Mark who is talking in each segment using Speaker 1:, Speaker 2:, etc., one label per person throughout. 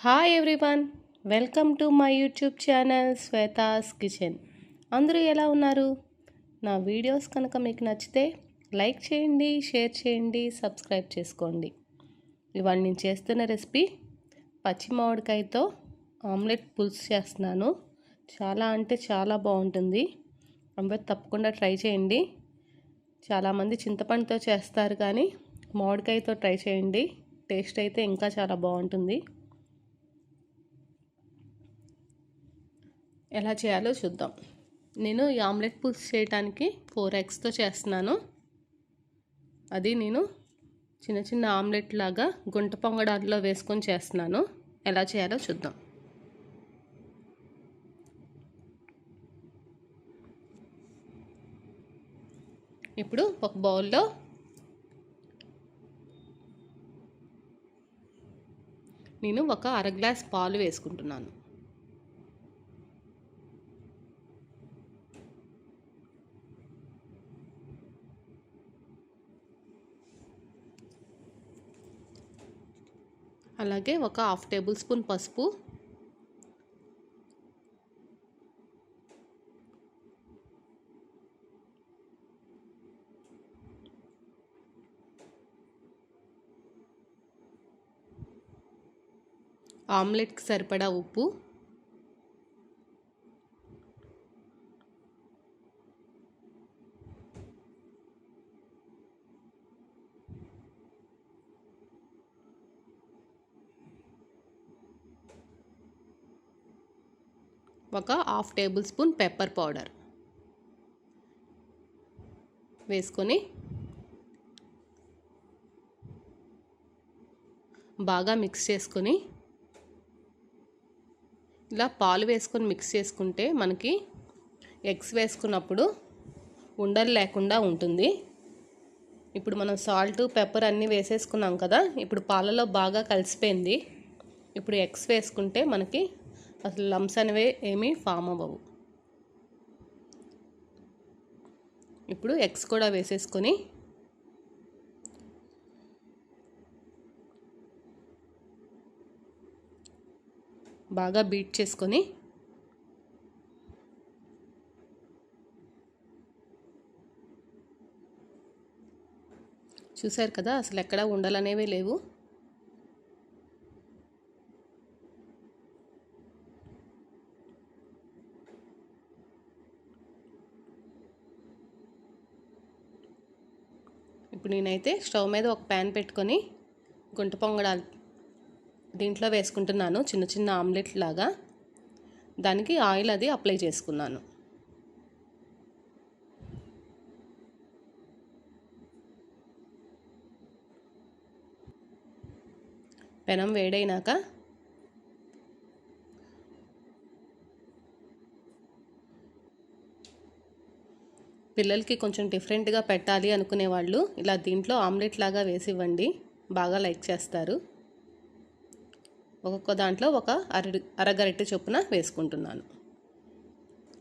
Speaker 1: Hi everyone welcome to my YouTube channel Shweta's kitchen అందరూ ఎలా ఉన్నారు? నా వీడియోస్ కనుక మీకు నచ్చితే లైక్ చేయండి షేర్ చేయండి సబ్స్క్రైబ్ చేసుకోండి. ఇవాళ నేను చేస్తున్న రెసిపీ పచ్చి మామిడికాయతో ఆమ్లెట్ పులుసు చేస్తున్నాను. చాలా అంటే చాలా బాగుంటుంది. అందరూ తప్పకుండా ట్రై చేయండి. చాలామంది చింతపండుతో చేస్తారు కానీ మామిడికాయతో ట్రై చేయండి. టేస్ట్ అయితే ఇంకా చాలా బాగుంటుంది. ఎలా చేయాలో చూద్దాం. నేను ఈ ఆమ్లెట్ పులుసు చేయడానికి ఫోర్ ఎగ్స్తో చేస్తున్నాను. అది నేను చిన్న చిన్న ఆమ్లెట్ లాగా గుంట పొంగడాల్లో వేసుకొని చేస్తున్నాను. ఎలా చేయాలో చూద్దాం. ఇప్పుడు ఒక బౌల్లో నేను ఒక అర గ్లాస్ పాలు వేసుకుంటున్నాను. అలాగే ఒక హాఫ్ టేబుల్ స్పూన్ పసుపు. ఆమ్లెట్కి సరిపడా ఉప్పు. ఒక half tablespoon pepper powder వేసుకొని బాగా మిక్స్ చేసుకొని ఇలా పాలు వేసుకొని మిక్స్ చేసుకుంటే మనకి ఎగ్స్ వేసుకున్నప్పుడు ఉండలు లేకుండా ఉంటుంది. ఇప్పుడు మనం సాల్ట్ పెప్పర్ అన్నీ వేసేసుకున్నాం కదా ఇప్పుడు పాలలో బాగా కలిసిపోయింది. ఇప్పుడు ఎగ్స్ వేసుకుంటే మనకి అసలు లమ్స్ అనేవి ఏమీ ఫామ్ అవ్వవు. ఇప్పుడు ఎగ్స్ కూడా వేసేసుకొని బాగా బీట్ చేసుకొని చూసారు కదా అసలు ఎక్కడ ఉండాలనేవి లేవు. ఇప్పుడు నేనైతే స్టవ్ మీద ఒక ప్యాన్ పెట్టుకొని గుంట పొంగడాలు దీంట్లో వేసుకుంటున్నాను చిన్న చిన్న ఆమ్లెట్ లాగా. దానికి ఆయిల్ అది అప్లై చేసుకున్నాను. పెనం వేడైనాక పిల్లలకి కొంచెం డిఫరెంట్గా పెట్టాలి అనుకునే వాళ్ళు ఇలా దీంట్లో ఆమ్లెట్ లాగా వేసి ఇవ్వండి బాగా లైక్ చేస్తారు. ఒక్కొక్క దాంట్లో ఒక అర అరగరిటె చొప్పున వేసుకుంటున్నాను.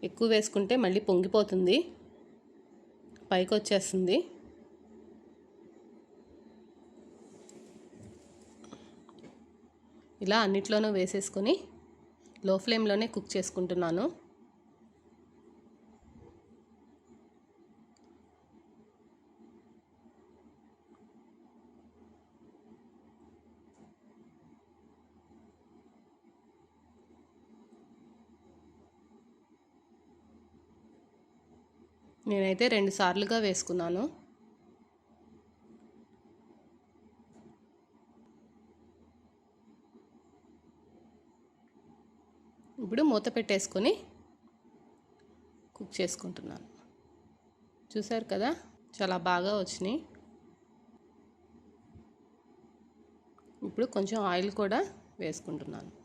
Speaker 1: ఎక్కువ వేసుకుంటే మళ్ళీ పొంగిపోతుంది. పైకి వచ్చేస్తుంది ఇలా అన్నిట్లోనూ వేసేసుకొని లో ఫ్లేమ్లోనే కుక్ చేసుకుంటున్నాను. నేనైతే రెండు సార్లుగా వేసుకున్నాను. ఇప్పుడు మూత పెట్టేసుకొని కుక్ చేసుకుంటున్నాను. చూసారు కదా? చాలా బాగా వచ్చినాయి. ఇప్పుడు కొంచెం ఆయిల్ కూడా వేసుకుంటున్నాను.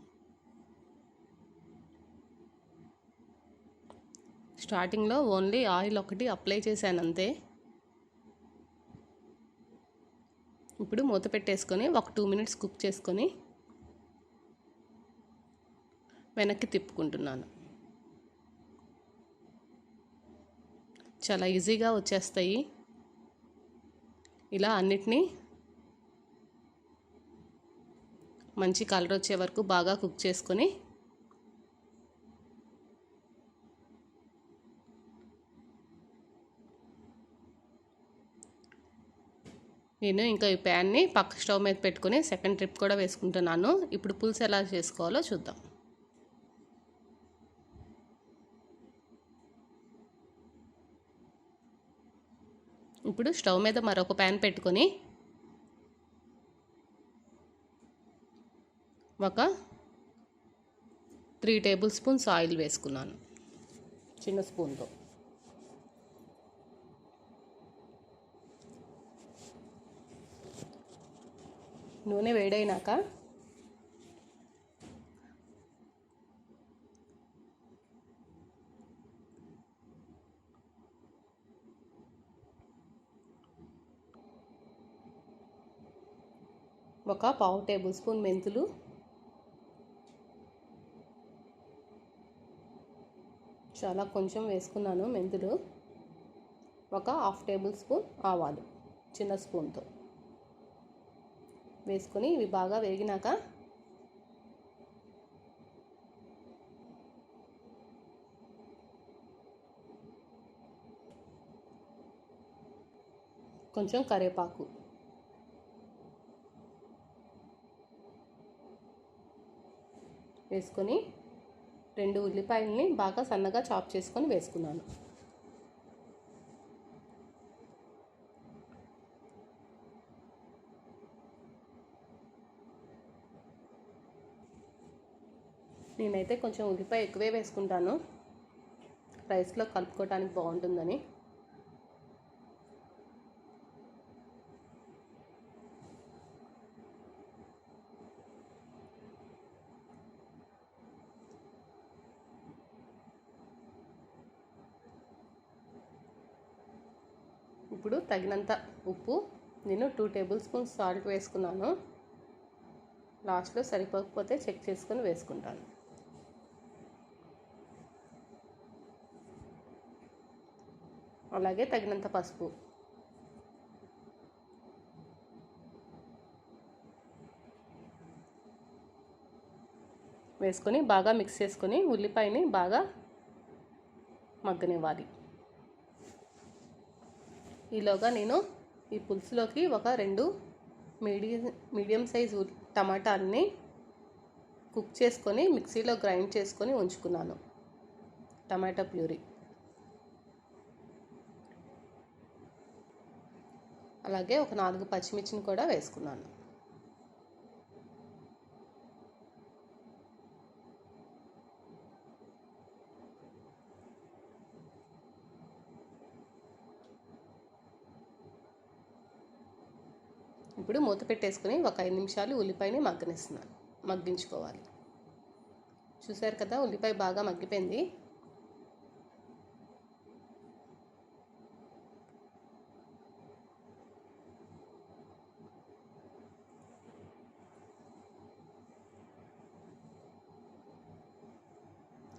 Speaker 1: స్టార్టింగ్లో ఓన్లీ ఆయిల్ ఒకటి అప్లై చేశాను అంతే. ఇప్పుడు మూత పెట్టేసుకొని ఒక టూ మినిట్స్ కుక్ చేసుకొని వెనక్కి తిప్పుకుంటున్నాను. చాలా ఈజీగా వచ్చేస్తాయి. ఇలా అన్నిటినీ మంచి కలర్ వచ్చే వరకు బాగా కుక్ చేసుకొని నేను ఇంకా ఈ ప్యాన్ని పక్క స్టవ్ మీద పెట్టుకొని సెకండ్ ట్రిప్ కూడా వేసుకుంటున్నాను. ఇప్పుడు పులుసు ఎలా చేసుకోవాలో చూద్దాం. ఇప్పుడు స్టవ్ మీద మరొక ప్యాన్ పెట్టుకొని ఒక త్రీ టేబుల్ స్పూన్స్ ఆయిల్ వేసుకున్నాను. చిన్న స్పూన్తో. నూనె వేడైనాక ఒక పావు టేబుల్ స్పూన్ మెంతులు చాలా కొంచెం వేసుకున్నాను మెంతులు ఒక హాఫ్ టేబుల్ స్పూన్ ఆవాలు చిన్న స్పూన్తో. వేసుకొని ఇవి బాగా వేగినాక కొంచెం కరివేపాకు. వేసుకొని రెండు ఉల్లిపాయలని బాగా సన్నగా చాప్ చేసుకొని వేసుకున్నాను. నేనైతే కొంచెం ఉల్లిపాయ ఎక్కువే వేసుకుంటాను. రైస్లో కలుపుకోవటానికి బాగుంటుందని. ఇప్పుడు తగినంత ఉప్పు నేను టూ టేబుల్ స్పూన్స్ సాల్ట్ వేసుకున్నాను. లాస్ట్లో సరిపోకపోతే చెక్ చేసుకొని వేసుకుంటాను. అలాగే తగినంత పసుపు. వేసుకొని బాగా మిక్స్ చేసుకొని ఉల్లిపాయని బాగా మగ్గనివ్వాలి. ఈలోగా నేను ఈ పులుసులోకి ఒక రెండు మీడియం మీడియం సైజు టమాటాలని కుక్ చేసుకొని మిక్సీలో గ్రైండ్ చేసుకొని ఉంచుకున్నాను. టమాటా ప్యూరీ. అలాగే ఒక నాలుగు పచ్చిమిర్చిని కూడా వేసుకున్నాను. ఇప్పుడు మూత పెట్టేసుకుని ఒక ఐదు నిమిషాలు ఉల్లిపాయని మగ్గనిస్తున్నాను. మగ్గించుకోవాలి. చూసారు కదా ఉల్లిపాయ బాగా మగ్గిపోయింది.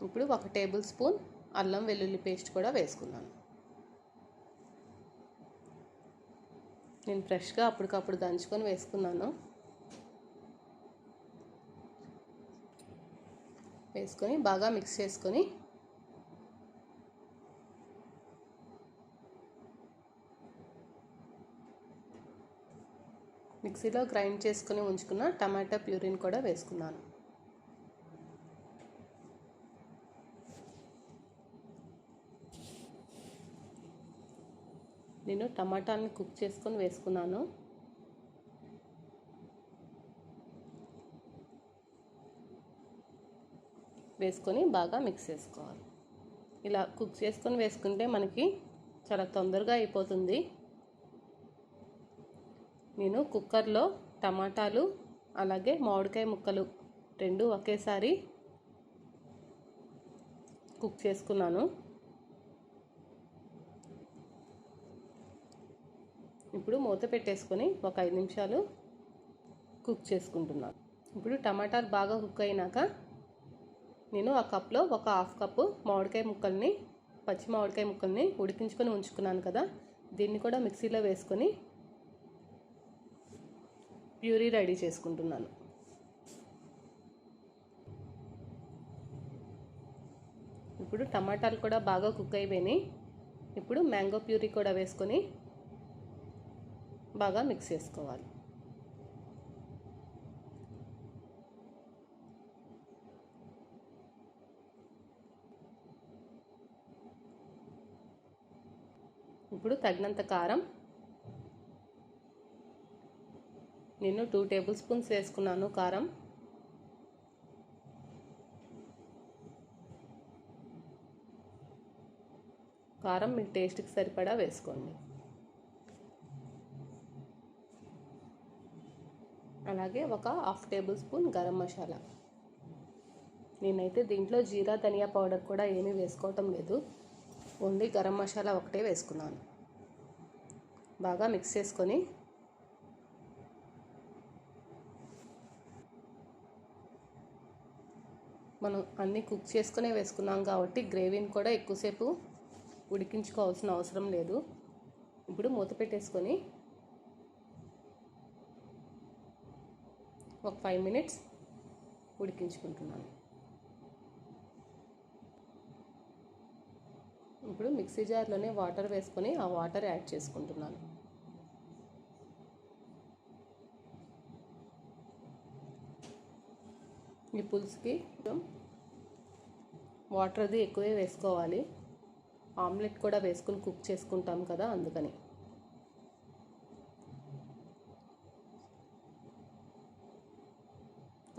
Speaker 1: ఇప్పుడు ఒక టేబుల్ స్పూన్ అల్లం వెల్లుల్లి పేస్ట్ కూడా వేసుకున్నాను. నేను ఫ్రెష్గా అప్పటికప్పుడు దంచుకొని వేసుకున్నాను. వేసుకొని బాగా మిక్స్ చేసుకొని మిక్సీలో గ్రైండ్ చేసుకుని ఉంచుకున్న టమాటా ప్యూరిన్ కూడా వేసుకున్నాను. నేను టమాటాలని కుక్ చేసుకొని వేసుకున్నాను. వేసుకొని బాగా మిక్స్ చేసుకోవాలి. ఇలా కుక్ చేసుకొని వేసుకుంటే మనకి చాలా తొందరగా అయిపోతుంది. నేను కుక్కర్లో టమాటాలు అలాగే మామిడికాయ ముక్కలు రెండు ఒకేసారి కుక్ చేసుకున్నాను. ఇప్పుడు మూత పెట్టేసుకొని ఒక ఐదు నిమిషాలు కుక్ చేసుకుంటున్నాను. ఇప్పుడు టమాటాలు బాగా కుక్ అయినాక నేను ఆ కప్లో ఒక హాఫ్ కప్పు మామిడికాయ ముక్కల్ని పచ్చి మామిడికాయ ముక్కల్ని ఉడికించుకొని ఉంచుకున్నాను కదా దీన్ని కూడా మిక్సీలో వేసుకొని ప్యూరీ రెడీ చేసుకుంటున్నాను. ఇప్పుడు టమాటాలు కూడా బాగా కుక్ అయిపోయినాయి. ఇప్పుడు మ్యాంగో ప్యూరీ కూడా వేసుకొని బాగా మిక్స్ చేసుకోవాలి. ఇప్పుడు తగినంత కారం. నేను టూ టేబుల్ స్పూన్స్ వేసుకున్నాను కారం. కారం మీ టేస్ట్కి సరిపడా వేసుకోండి. అలాగే ఒక half tablespoon garam masala. నేనైతే దీంట్లో జీరా ధనియా పౌడర్ కూడా ఏమీ వేసుకోవటం లేదు. ఓన్లీ గరం మసాలా ఒకటే వేసుకున్నాను. బాగా మిక్స్ చేసుకొని మనం అన్నీ కుక్ చేసుకునే వేసుకున్నాం కాబట్టి గ్రేవీని కూడా ఎక్కువసేపు ఉడికించుకోవాల్సిన అవసరం లేదు. ఇప్పుడు మూత పెట్టేసుకొని ఒక ఫైవ్ మినిట్స్ ఉడికించుకుంటున్నాను. ఇప్పుడు మిక్సీ జార్లోనే వాటర్ వేసుకొని ఆ వాటర్ యాడ్ చేసుకుంటున్నాను. ఈ పులుసుకి వాటర్ అది ఎక్కువే వేసుకోవాలి. ఆమ్లెట్ కూడా వేసుకుని కుక్ చేసుకుంటాం కదా అందుకని.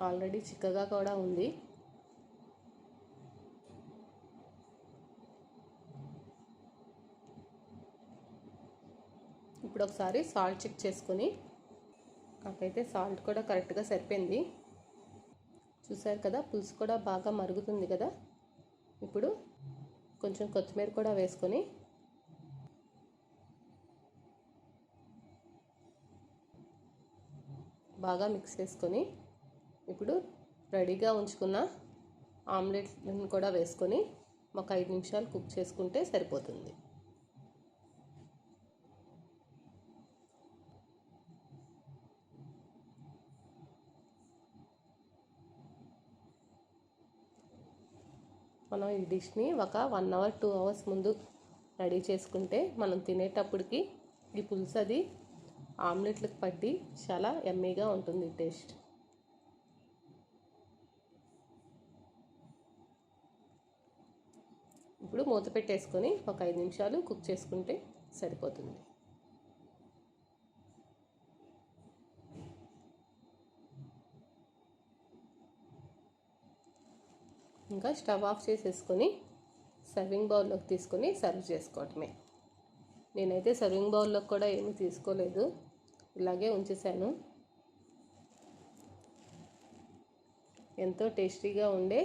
Speaker 1: ఆల్రెడీ చిక్కగా కూడా ఉంది. ఇప్పుడు ఒకసారి సాల్ట్ చెక్ చేసుకుని నాకైతే సాల్ట్ కూడా కరెక్ట్గా సరిపోయింది. చూసారు కదా పులుసు కూడా బాగా మరుగుతుంది కదా. ఇప్పుడు కొంచెం కొత్తిమీర కూడా వేసుకొని బాగా మిక్స్ చేసుకొని ఇప్పుడు రెడీగా ఉంచుకున్న ఆమ్లెట్ని కూడా వేసుకొని ఒక ఐదు నిమిషాలు కుక్ చేసుకుంటే సరిపోతుంది. మనం ఈ డిష్ని ఒక వన్ అవర్ టూ అవర్స్ ముందు రెడీ చేసుకుంటే మనం తినేటప్పటికి ఈ పులుసు అది ఆమ్లెట్లకు పట్టి చాలా ఎమ్మీగా ఉంటుంది టేస్ట్. ఇప్పుడు మూత పెట్టేసుకొని ఒక ఐదు నిమిషాలు కుక్ చేసుకుంటే సరిపోతుంది. ఇంకా స్టవ్ ఆఫ్ చేసేసుకొని సర్వింగ్ బౌల్లోకి తీసుకొని సర్వ్ చేసుకోవటమే. నేనైతే సర్వింగ్ బౌల్లోకి కూడా ఏమీ తీసుకోలేదు. ఇలాగే ఉంచేసాను ఎంతో టేస్టీగా ఉండే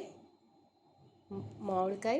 Speaker 1: మామిడికాయ